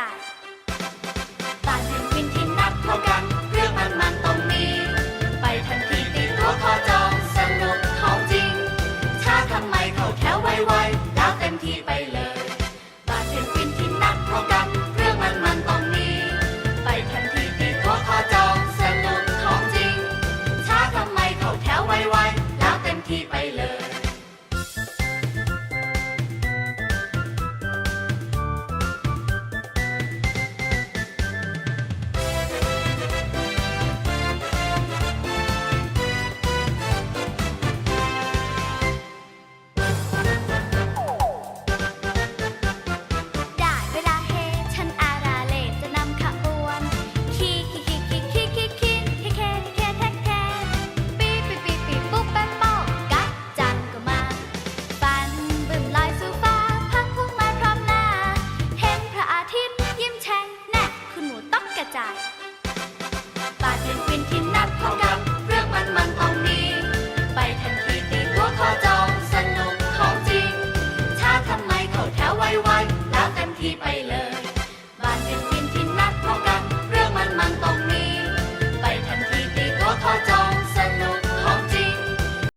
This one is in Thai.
จัดตาหนึ่งวินที่นับเท่ากัน ระจายปาเป็นฟินที่นักเข้ากัน เรื่องมันมันต้องนี้ ไปทันทีตีตัวขอจองสนุกของจริง ถ้าทำไมเขาแถวไวๆแล้วเต็มทีไปเล